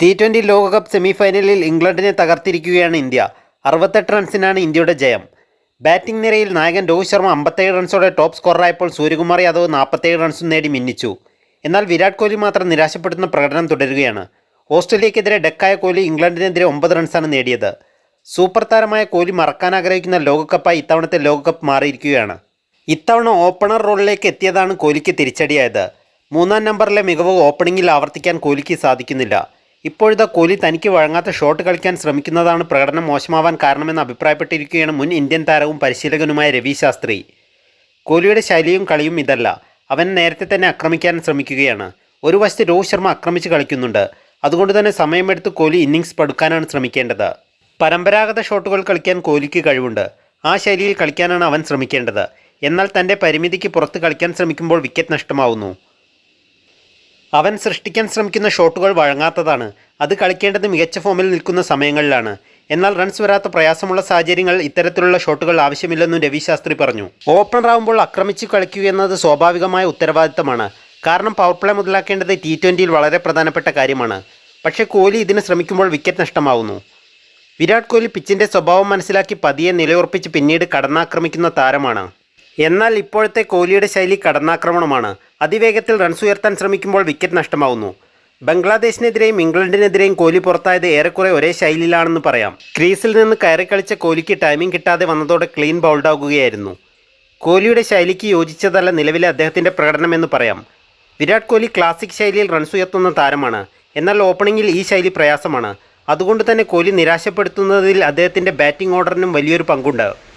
T twenty ലോകകപ്പ് സെമിഫൈനലിൽ ഇംഗ്ലണ്ടിനെ തകർത്തിരിക്കുകയാണ് ഇന്ത്യ. അറുപത്തെട്ട് റൺസിനാണ് ഇന്ത്യയുടെ ജയം. ബാറ്റിംഗ് നിരയിൽ നായകൻ രോഹിത് ശർമ്മ അമ്പത്തേഴ് റൺസോടെ ടോപ്പ് സ്കോറായപ്പോൾ സൂര്യകുമാർ യാദവ് നാൽപ്പത്തേഴ് റൺസും നേടി മിന്നിച്ചു. എന്നാൽ വിരാട് കോഹ്ലി മാത്രം നിരാശപ്പെടുത്തുന്ന പ്രകടനം തുടരുകയാണ്. ഓസ്ട്രേലിയക്കെതിരെ ഡെക്കായ കോഹ്ലി ഇംഗ്ലണ്ടിനെതിരെ ഒമ്പത് റൺസാണ് നേടിയത്. സൂപ്പർ താരമായ കോഹ്ലി മറക്കാൻ ആഗ്രഹിക്കുന്ന ലോകകപ്പായി ഇത്തവണത്തെ ലോകകപ്പ് മാറിയിരിക്കുകയാണ്. ഇത്തവണ ഓപ്പണർ റോളിലേക്ക് എത്തിയതാണ് കോഹ്ലിക്ക് തിരിച്ചടിയായത്. മൂന്നാം നമ്പറിലെ മികവ് ഓപ്പണിംഗിൽ ആവർത്തിക്കാൻ കോഹ്ലിക്ക് സാധിക്കുന്നില്ല. ഇപ്പോഴത്തെ കോഹ്ലി തനിക്ക് വഴങ്ങാത്ത ഷോട്ട് കളിക്കാൻ ശ്രമിക്കുന്നതാണ് പ്രകടനം മോശമാവാൻ കാരണമെന്ന് അഭിപ്രായപ്പെട്ടിരിക്കുകയാണ് മുൻ ഇന്ത്യൻ താരവും പരിശീലകനുമായ രവി ശാസ്ത്രി. കോഹ്ലിയുടെ ശൈലിയും കളിയും ഇതല്ല. അവൻ നേരത്തെ തന്നെ ആക്രമിക്കാൻ ശ്രമിക്കുകയാണ്. ഒരു വശത്ത് രോഹിത് ശർമ്മ ആക്രമിച്ച് കളിക്കുന്നുണ്ട്. അതുകൊണ്ട് തന്നെ സമയമെടുത്ത് കോഹ്ലി ഇന്നിങ്സ് പടുക്കാനാണ് ശ്രമിക്കേണ്ടത്. പരമ്പരാഗത ഷോട്ടുകൾ കളിക്കാൻ കോഹ്ലിക്ക് കഴിവുണ്ട്. ആ ശൈലിയിൽ കളിക്കാനാണ് അവൻ ശ്രമിക്കേണ്ടത്. എന്നാൽ തന്റെ പരിമിതിക്ക് പുറത്ത് കളിക്കാൻ ശ്രമിക്കുമ്പോൾ വിക്കറ്റ് നഷ്ടമാവുന്നു. അവൻ സൃഷ്ടിക്കാൻ ശ്രമിക്കുന്ന ഷോട്ടുകൾ വഴങ്ങാത്തതാണ്. അത് കളിക്കേണ്ടത് മികച്ച ഫോമിൽ നിൽക്കുന്ന സമയങ്ങളിലാണ്. എന്നാൽ റൺസ് വരാത്ത പ്രയാസമുള്ള സാഹചര്യങ്ങൾ ഇത്തരത്തിലുള്ള ഷോട്ടുകൾ ആവശ്യമില്ലെന്നും രവി ശാസ്ത്രി പറഞ്ഞു. ഓപ്പണർ ആവുമ്പോൾ ആക്രമിച്ച് കളിക്കുക എന്നത് സ്വാഭാവികമായ ഉത്തരവാദിത്തമാണ്. കാരണം പവർ പ്ലേ മുതലാക്കേണ്ടത് ടി ട്വന്റിയിൽ വളരെ പ്രധാനപ്പെട്ട കാര്യമാണ്. പക്ഷേ കോഹ്ലി ഇതിന് ശ്രമിക്കുമ്പോൾ വിക്കറ്റ് നഷ്ടമാവുന്നു. വിരാട് കോഹ്ലി പിച്ചിന്റെ സ്വഭാവം മനസ്സിലാക്കി പതിയെ നിലയുറപ്പിച്ച് പിന്നീട് കടന്നാക്രമിക്കുന്ന താരമാണ്. എന്നാൽ ഇപ്പോഴത്തെ കോഹ്ലിയുടെ ശൈലി കടന്നാക്രമണമാണ്. അതിവേഗത്തിൽ റൺസ് ഉയർത്താൻ ശ്രമിക്കുമ്പോൾ വിക്കറ്റ് നഷ്ടമാവുന്നു. ബംഗ്ലാദേശിനെതിരെയും ഇംഗ്ലണ്ടിനെതിരെയും കോഹ്ലി പുറത്തായത് ഏറെക്കുറെ ഒരേ ശൈലിയിലാണെന്ന് പറയാം. ക്രീസിൽ നിന്ന് കയറി കളിച്ച കോഹ്ലിക്ക് ടൈമിംഗ് കിട്ടാതെ വന്നതോടെ ക്ലീൻ ബൗൾഡ് ബൗൾഡാകുകയായിരുന്നു കോഹ്ലിയുടെ ശൈലിക്ക് യോജിച്ചതല്ല നിലവിലെ അദ്ദേഹത്തിന്റെ പ്രകടനമെന്ന് പറയാം. വിരാട് കോഹ്ലി ക്ലാസിക് ശൈലിയിൽ റൺസ് ഉയർത്തുന്ന താരമാണ്. എന്നാൽ ഓപ്പണിംഗിൽ ഈ ശൈലി പ്രയാസമാണ്. അതുകൊണ്ട് തന്നെ കോഹ്ലി നിരാശപ്പെടുത്തുന്നതിൽ അദ്ദേഹത്തിന്റെ ബാറ്റിംഗ് ഓർഡറിനും വലിയൊരു പങ്കുണ്ട്.